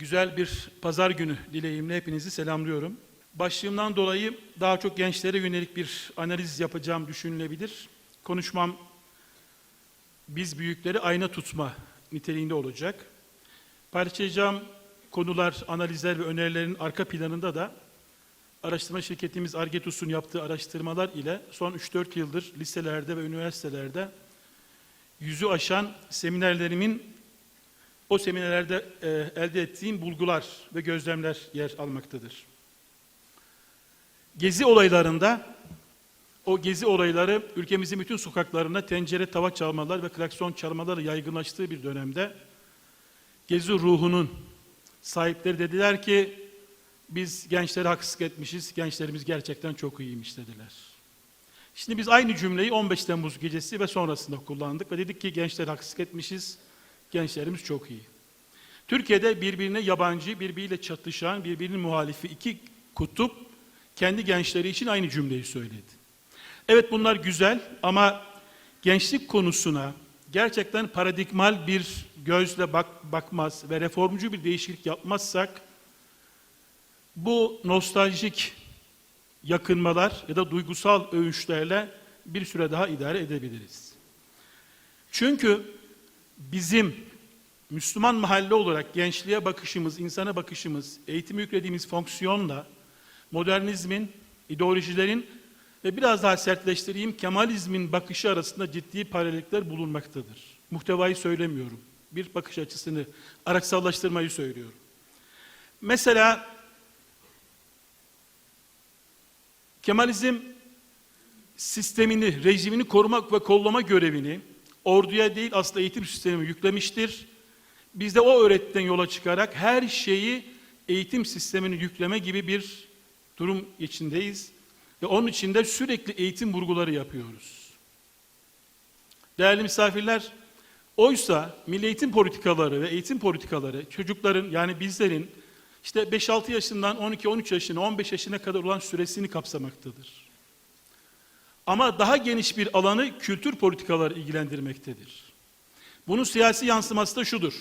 Güzel bir pazar günü dileğimle hepinizi selamlıyorum. Başlığımdan dolayı daha çok gençlere yönelik bir analiz yapacağım düşünülebilir. Konuşmam biz büyükleri ayna tutma niteliğinde olacak. Paylaşacağım konular, analizler ve önerilerin arka planında da araştırma şirketimiz Argetus'un yaptığı araştırmalar ile son 3-4 yıldır liselerde ve üniversitelerde yüzü aşan seminerlerimin o seminerlerde e, elde ettiğim bulgular ve gözlemler yer almaktadır. Gezi olaylarında o gezi olayları ülkemizin bütün sokaklarına tencere tava çalmalar ve klakson çalmalar yaygınlaştığı bir dönemde gezi ruhunun sahipleri dediler ki biz gençlere haksızlık etmişiz, gençlerimiz gerçekten çok iyiymiş dediler. Şimdi biz aynı cümleyi 15 Temmuz gecesi ve sonrasında kullandık ve dedik ki gençlere haksızlık etmişiz, gençlerimiz çok iyi. Türkiye'de birbirine yabancı, birbiriyle çatışan, birbirinin muhalifi iki kutup kendi gençleri için aynı cümleyi söyledi. Evet bunlar güzel ama gençlik konusuna gerçekten paradigmal bir gözle bak, bakmaz ve reformcu bir değişiklik yapmazsak bu nostaljik yakınmalar ya da duygusal övüşlerle bir süre daha idare edebiliriz. Çünkü bizim Müslüman mahalle olarak gençliğe bakışımız, insana bakışımız, eğitime yüklediğimiz fonksiyonla modernizmin, ideolojilerin ve biraz daha sertleştireyim Kemalizmin bakışı arasında ciddi paralellikler bulunmaktadır. Muhtevayı söylemiyorum. Bir bakış açısını, araksallaştırmayı söylüyorum. Mesela Kemalizm sistemini, rejimini korumak ve kollama görevini orduya değil aslında eğitim sistemi yüklemiştir. Biz de o öğretiden yola çıkarak her şeyi eğitim sistemini yükleme gibi bir durum içindeyiz. Ve onun için de sürekli eğitim vurguları yapıyoruz. Değerli misafirler, oysa milli eğitim politikaları ve eğitim politikaları çocukların yani bizlerin işte 5-6 yaşından 12-13 yaşına, 15 yaşına kadar olan süresini kapsamaktadır. Ama daha geniş bir alanı kültür politikaları ilgilendirmektedir. Bunun siyasi yansıması da şudur.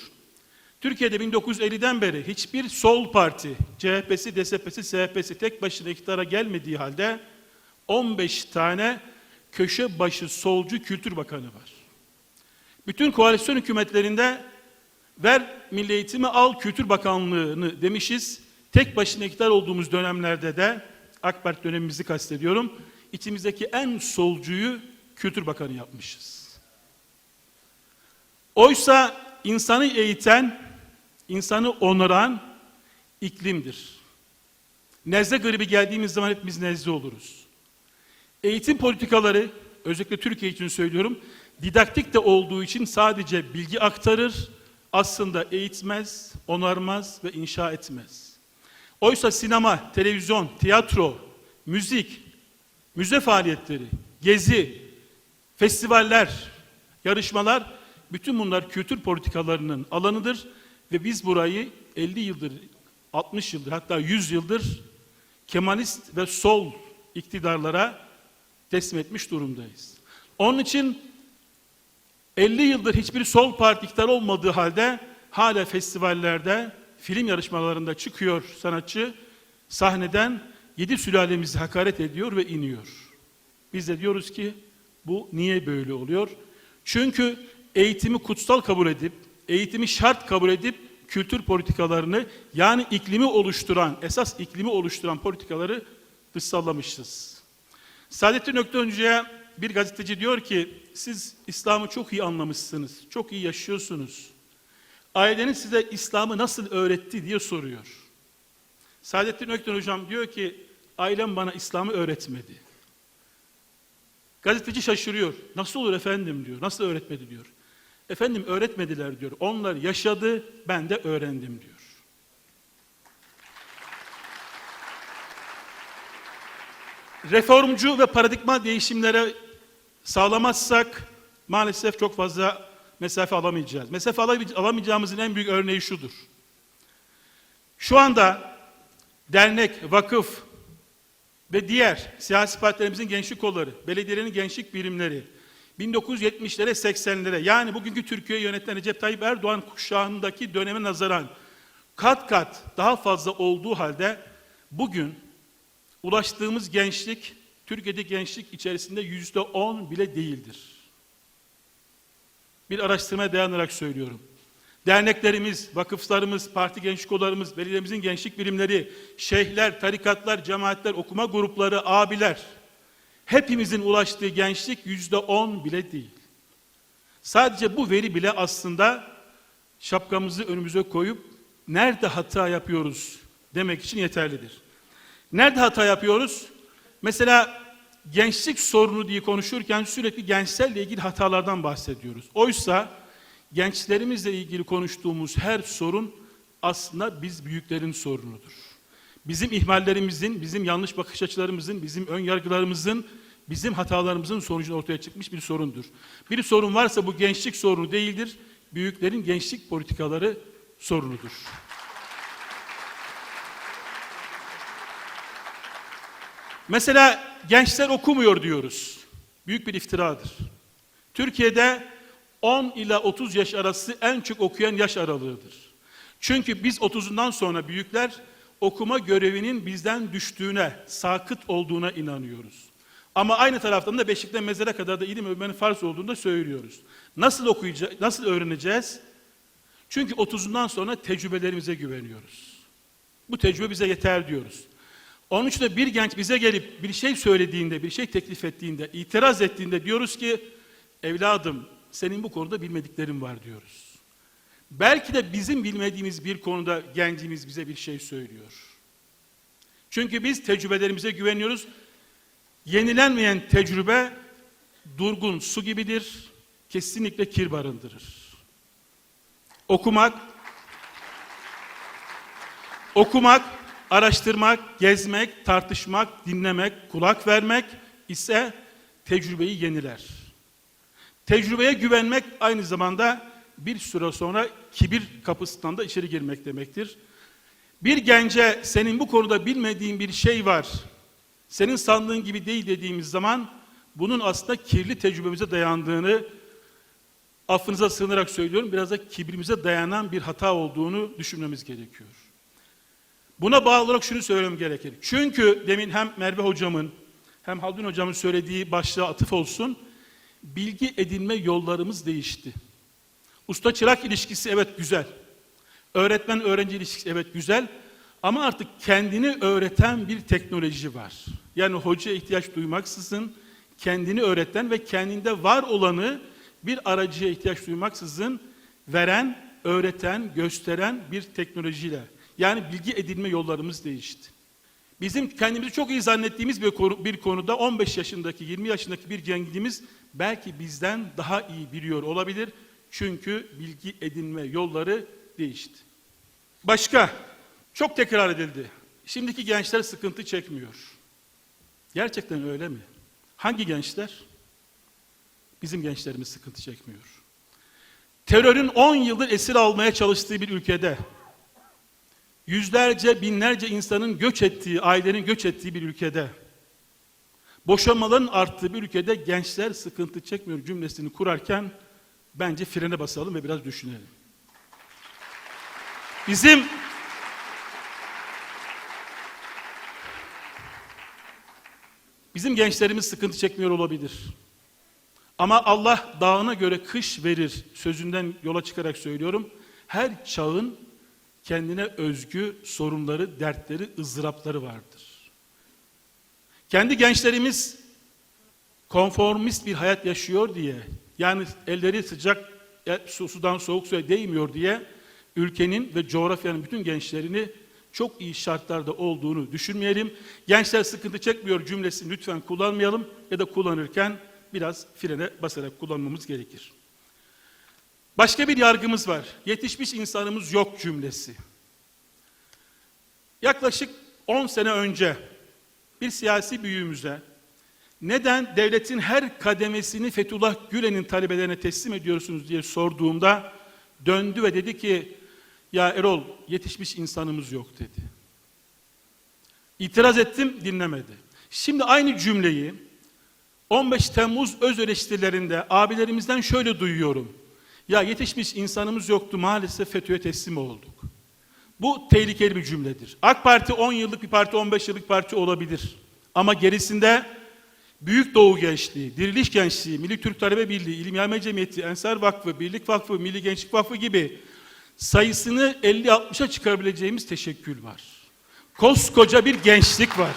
Türkiye'de 1950'den beri hiçbir sol parti, CHP'si, DSP'si, SHP'si tek başına iktidara gelmediği halde 15 tane köşe başı solcu kültür bakanı var. Bütün koalisyon hükümetlerinde ver milli eğitimi al kültür bakanlığını demişiz. Tek başına iktidar olduğumuz dönemlerde de AK Parti dönemimizi kastediyorum. İçimizdeki en solcuyu kültür bakanı yapmışız. Oysa insanı eğiten, insanı onuran iklimdir. Nezle gribi geldiğimiz zaman hepimiz nezle oluruz. Eğitim politikaları, özellikle Türkiye için söylüyorum, didaktik de olduğu için sadece bilgi aktarır, aslında eğitmez, onarmaz ve inşa etmez. Oysa sinema, televizyon, tiyatro, müzik, müze faaliyetleri, gezi, festivaller, yarışmalar bütün bunlar kültür politikalarının alanıdır ve biz burayı 50 yıldır, 60 yıldır hatta 100 yıldır Kemalist ve sol iktidarlara teslim etmiş durumdayız. Onun için 50 yıldır hiçbir sol parti iktidar olmadığı halde hala festivallerde, film yarışmalarında çıkıyor sanatçı sahneden yedi sülalemizi hakaret ediyor ve iniyor. Biz de diyoruz ki bu niye böyle oluyor? Çünkü eğitimi kutsal kabul edip, eğitimi şart kabul edip kültür politikalarını yani iklimi oluşturan, esas iklimi oluşturan politikaları dışsallamışız. Saadettin Öktenöncü'ye bir gazeteci diyor ki siz İslam'ı çok iyi anlamışsınız, çok iyi yaşıyorsunuz. Aileniz size İslam'ı nasıl öğretti diye soruyor. Saadettin Ökten hocam diyor ki ailem bana İslam'ı öğretmedi. Gazeteci şaşırıyor. Nasıl olur efendim diyor. Nasıl öğretmedi diyor. Efendim öğretmediler diyor. Onlar yaşadı, ben de öğrendim diyor. Reformcu ve paradigma değişimlere sağlamazsak maalesef çok fazla mesafe alamayacağız. Mesafe alamayacağımızın en büyük örneği şudur. Şu anda dernek, vakıf ve diğer siyasi partilerimizin gençlik kolları, belediyelerin gençlik birimleri 1970'lere 80'lere yani bugünkü Türkiye'yi yöneten Recep Tayyip Erdoğan kuşağındaki döneme nazaran kat kat daha fazla olduğu halde bugün ulaştığımız gençlik Türkiye'de gençlik içerisinde yüzde on bile değildir. Bir araştırmaya dayanarak söylüyorum. Derneklerimiz, vakıflarımız, parti gençlik odalarımız, belediyemizin gençlik birimleri, şeyhler, tarikatlar, cemaatler, okuma grupları, abiler, hepimizin ulaştığı gençlik yüzde on bile değil. Sadece bu veri bile aslında şapkamızı önümüze koyup nerede hata yapıyoruz demek için yeterlidir. Nerede hata yapıyoruz? Mesela gençlik sorunu diye konuşurken sürekli gençlerle ilgili hatalardan bahsediyoruz. Oysa gençlerimizle ilgili konuştuğumuz her sorun aslında biz büyüklerin sorunudur. Bizim ihmallerimizin, bizim yanlış bakış açılarımızın, bizim ön yargılarımızın, bizim hatalarımızın sonucunda ortaya çıkmış bir sorundur. Bir sorun varsa bu gençlik sorunu değildir, büyüklerin gençlik politikaları sorunudur. Mesela gençler okumuyor diyoruz. Büyük bir iftiradır. Türkiye'de 10 ila 30 yaş arası en çok okuyan yaş aralığıdır. Çünkü biz 30'undan sonra büyükler okuma görevinin bizden düştüğüne, sakıt olduğuna inanıyoruz. Ama aynı taraftan da beşikten mezara kadar da ilim öğrenmenin farz olduğunu da söylüyoruz. Nasıl okuyacağız, nasıl öğreneceğiz? Çünkü 30'undan sonra tecrübelerimize güveniyoruz. Bu tecrübe bize yeter diyoruz. Onun için de bir genç bize gelip bir şey söylediğinde, bir şey teklif ettiğinde, itiraz ettiğinde diyoruz ki evladım senin bu konuda bilmediklerin var diyoruz. Belki de bizim bilmediğimiz bir konuda gencimiz bize bir şey söylüyor. Çünkü biz tecrübelerimize güveniyoruz. Yenilenmeyen tecrübe durgun su gibidir, kesinlikle kir barındırır. Okumak, okumak, araştırmak, gezmek, tartışmak, dinlemek, kulak vermek ise tecrübeyi yeniler. Tecrübeye güvenmek aynı zamanda bir süre sonra kibir kapısından da içeri girmek demektir. Bir gence senin bu konuda bilmediğin bir şey var, senin sandığın gibi değil dediğimiz zaman bunun aslında kirli tecrübemize dayandığını affınıza sığınarak söylüyorum biraz da kibrimize dayanan bir hata olduğunu düşünmemiz gerekiyor. Buna bağlı olarak şunu söylemem gerekir. Çünkü demin hem Merve hocamın hem Haldun hocamın söylediği başlığa atıf olsun. Bilgi edinme yollarımız değişti. Usta çırak ilişkisi evet güzel. Öğretmen öğrenci ilişkisi evet güzel. Ama artık kendini öğreten bir teknoloji var. Yani hocaya ihtiyaç duymaksızın kendini öğreten ve kendinde var olanı bir aracıya ihtiyaç duymaksızın veren, öğreten, gösteren bir teknolojiyle. Yani bilgi edinme yollarımız değişti. Bizim kendimizi çok iyi zannettiğimiz bir, konu, bir konuda 15 yaşındaki, 20 yaşındaki bir gencimiz belki bizden daha iyi biliyor olabilir. Çünkü bilgi edinme yolları değişti. Başka, çok tekrar edildi. Şimdiki gençler sıkıntı çekmiyor. Gerçekten öyle mi? Hangi gençler? Bizim gençlerimiz sıkıntı çekmiyor. Terörün 10 yıldır esir almaya çalıştığı bir ülkede, yüzlerce, binlerce insanın göç ettiği, ailenin göç ettiği bir ülkede, boşanmaların arttığı bir ülkede gençler sıkıntı çekmiyor cümlesini kurarken bence frene basalım ve biraz düşünelim. Bizim Bizim gençlerimiz sıkıntı çekmiyor olabilir. Ama Allah dağına göre kış verir sözünden yola çıkarak söylüyorum. Her çağın kendine özgü sorunları, dertleri, ızdırapları vardır. Kendi gençlerimiz konformist bir hayat yaşıyor diye, yani elleri sıcak e, sudan soğuk suya değmiyor diye ülkenin ve coğrafyanın bütün gençlerini çok iyi şartlarda olduğunu düşünmeyelim. Gençler sıkıntı çekmiyor cümlesini lütfen kullanmayalım ya da kullanırken biraz frene basarak kullanmamız gerekir. Başka bir yargımız var. Yetişmiş insanımız yok cümlesi. Yaklaşık 10 sene önce bir siyasi büyüğümüze neden devletin her kademesini Fethullah Gülen'in talebelerine teslim ediyorsunuz diye sorduğumda döndü ve dedi ki ya Erol yetişmiş insanımız yok dedi. İtiraz ettim dinlemedi. Şimdi aynı cümleyi 15 Temmuz öz eleştirilerinde abilerimizden şöyle duyuyorum. Ya yetişmiş insanımız yoktu maalesef FETÖ'ye teslim olduk. Bu tehlikeli bir cümledir. AK Parti 10 yıllık bir parti, 15 yıllık parti olabilir. Ama gerisinde Büyük Doğu Gençliği, Diriliş Gençliği, Milli Türk Talebe Birliği, İlim Yayma Cemiyeti, Ensar Vakfı, Birlik Vakfı, Milli Gençlik Vakfı gibi sayısını 50-60'a çıkarabileceğimiz teşekkül var. Koskoca bir gençlik var.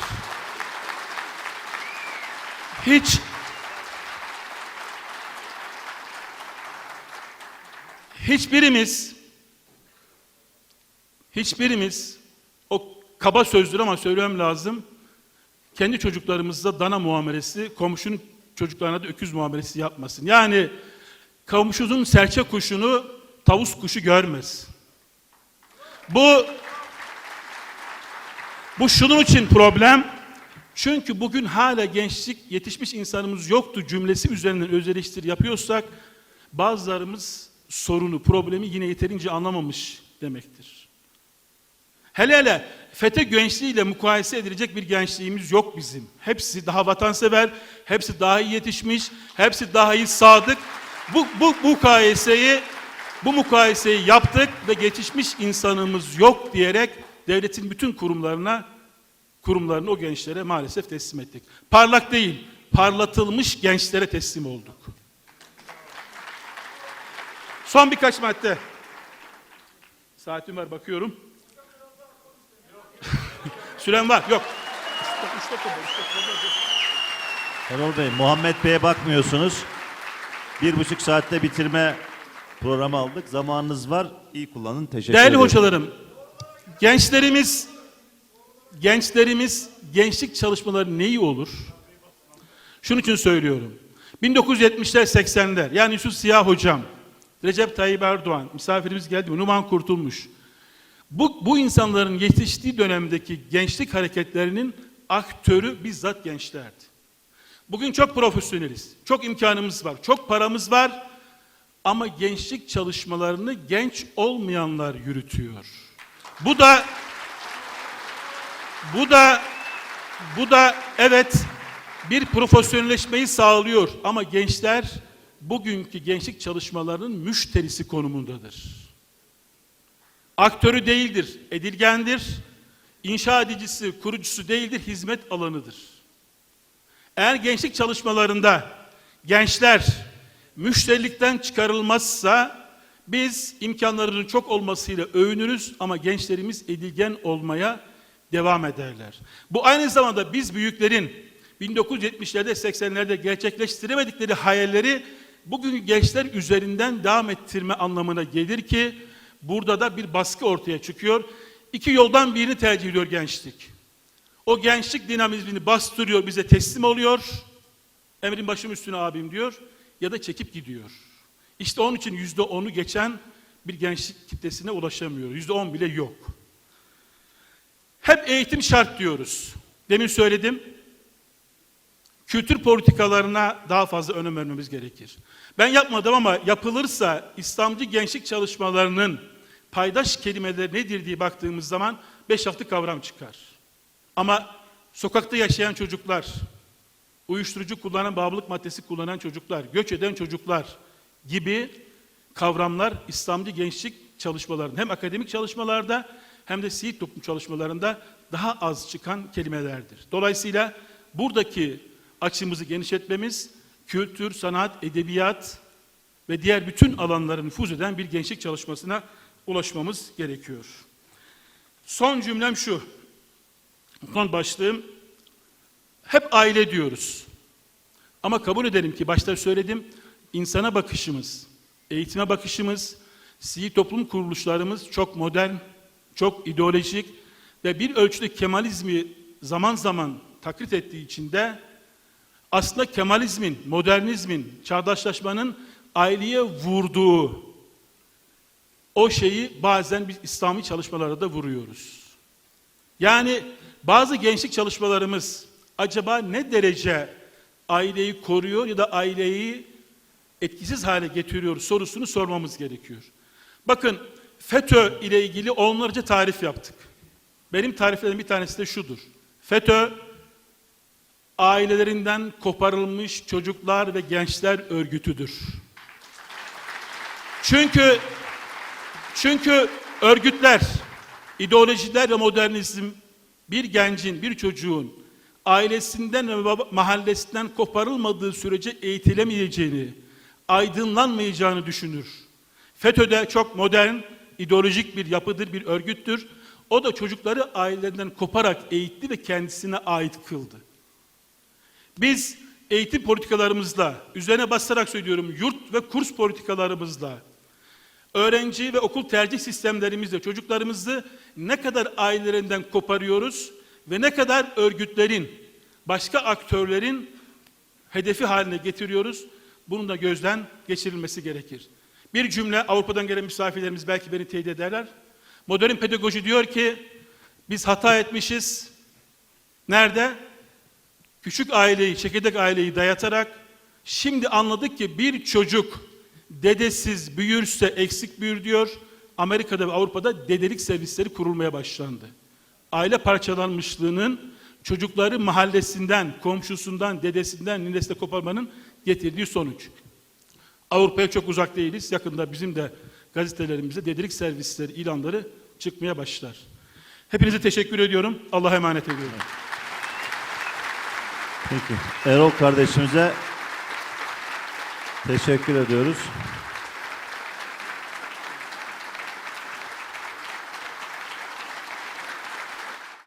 Hiç hiçbirimiz hiçbirimiz o kaba sözdür ama söylemem lazım. Kendi çocuklarımızda dana muamelesi, komşunun çocuklarına da öküz muamelesi yapmasın. Yani komşunun serçe kuşunu tavus kuşu görmez. Bu bu şunun için problem. Çünkü bugün hala gençlik yetişmiş insanımız yoktu cümlesi üzerinden öz eleştiri yapıyorsak bazılarımız sorunu, problemi yine yeterince anlamamış demektir. Hele hele FETÖ gençliğiyle mukayese edilecek bir gençliğimiz yok bizim. Hepsi daha vatansever, hepsi daha iyi yetişmiş, hepsi daha iyi sadık. Bu, bu, bu mukayeseyi bu mukayeseyi yaptık ve geçişmiş insanımız yok diyerek devletin bütün kurumlarına kurumlarını o gençlere maalesef teslim ettik. Parlak değil, parlatılmış gençlere teslim olduk. Son birkaç madde. Saatim var bakıyorum. Süren var. Yok. Erol Bey, Muhammed Bey'e bakmıyorsunuz. Bir buçuk saatte bitirme programı aldık. Zamanınız var. İyi kullanın. Teşekkür Değerli ederim. hocalarım, gençlerimiz gençlerimiz gençlik çalışmaları neyi olur? Şunun için söylüyorum. 1970'ler 80'ler yani Yusuf Siyah hocam, Recep Tayyip Erdoğan, misafirimiz geldi, Numan Kurtulmuş. Bu, bu insanların yetiştiği dönemdeki gençlik hareketlerinin aktörü bizzat gençlerdi. Bugün çok profesyoneliz, çok imkanımız var, çok paramız var ama gençlik çalışmalarını genç olmayanlar yürütüyor. Bu da bu da bu da evet bir profesyonelleşmeyi sağlıyor ama gençler bugünkü gençlik çalışmalarının müşterisi konumundadır. Aktörü değildir, edilgendir. İnşa edicisi, kurucusu değildir, hizmet alanıdır. Eğer gençlik çalışmalarında gençler müşterilikten çıkarılmazsa biz imkanlarının çok olmasıyla övünürüz ama gençlerimiz edilgen olmaya devam ederler. Bu aynı zamanda biz büyüklerin 1970'lerde 80'lerde gerçekleştiremedikleri hayalleri bugün gençler üzerinden devam ettirme anlamına gelir ki burada da bir baskı ortaya çıkıyor. İki yoldan birini tercih ediyor gençlik. O gençlik dinamizmini bastırıyor, bize teslim oluyor. Emrin başım üstüne abim diyor ya da çekip gidiyor. İşte onun için yüzde onu geçen bir gençlik kitlesine ulaşamıyor. Yüzde on bile yok. Hep eğitim şart diyoruz. Demin söyledim. Kültür politikalarına daha fazla önem vermemiz gerekir. Ben yapmadım ama yapılırsa İslamcı gençlik çalışmalarının paydaş kelimeleri nedir diye baktığımız zaman beş hafta kavram çıkar. Ama sokakta yaşayan çocuklar, uyuşturucu kullanan, bağımlılık maddesi kullanan çocuklar, göç eden çocuklar gibi kavramlar İslamcı gençlik çalışmalarında hem akademik çalışmalarda hem de sivil toplum çalışmalarında daha az çıkan kelimelerdir. Dolayısıyla buradaki açımızı genişletmemiz kültür, sanat, edebiyat ve diğer bütün alanlara nüfuz eden bir gençlik çalışmasına ulaşmamız gerekiyor. Son cümlem şu. Son başlığım hep aile diyoruz. Ama kabul edelim ki başta söyledim insana bakışımız, eğitime bakışımız, sivil toplum kuruluşlarımız çok modern, çok ideolojik ve bir ölçüde Kemalizmi zaman zaman taklit ettiği için de aslında Kemalizmin, modernizmin, çağdaşlaşmanın aileye vurduğu o şeyi bazen biz İslami çalışmalarda da vuruyoruz. Yani bazı gençlik çalışmalarımız acaba ne derece aileyi koruyor ya da aileyi etkisiz hale getiriyor sorusunu sormamız gerekiyor. Bakın FETÖ ile ilgili onlarca tarif yaptık. Benim tariflerim bir tanesi de şudur. FETÖ ailelerinden koparılmış çocuklar ve gençler örgütüdür. Çünkü çünkü örgütler İdeolojiler ve modernizm bir gencin, bir çocuğun ailesinden ve mahallesinden koparılmadığı sürece eğitilemeyeceğini, aydınlanmayacağını düşünür. FETÖ'de çok modern, ideolojik bir yapıdır, bir örgüttür. O da çocukları ailelerinden koparak eğitti ve kendisine ait kıldı. Biz eğitim politikalarımızla, üzerine basarak söylüyorum, yurt ve kurs politikalarımızla, öğrenci ve okul tercih sistemlerimizle çocuklarımızı ne kadar ailelerinden koparıyoruz ve ne kadar örgütlerin, başka aktörlerin hedefi haline getiriyoruz. Bunun da gözden geçirilmesi gerekir. Bir cümle Avrupa'dan gelen misafirlerimiz belki beni teyit ederler. Modern pedagoji diyor ki biz hata etmişiz. Nerede? Küçük aileyi, çekirdek aileyi dayatarak şimdi anladık ki bir çocuk dedesiz büyürse eksik büyür diyor. Amerika'da ve Avrupa'da dedelik servisleri kurulmaya başlandı. Aile parçalanmışlığının çocukları mahallesinden, komşusundan, dedesinden, ninesinden koparmanın getirdiği sonuç. Avrupa'ya çok uzak değiliz. Yakında bizim de gazetelerimizde dedelik servisleri ilanları çıkmaya başlar. Hepinize teşekkür ediyorum. Allah'a emanet ediyorum. Peki. Erol kardeşimize teşekkür ediyoruz.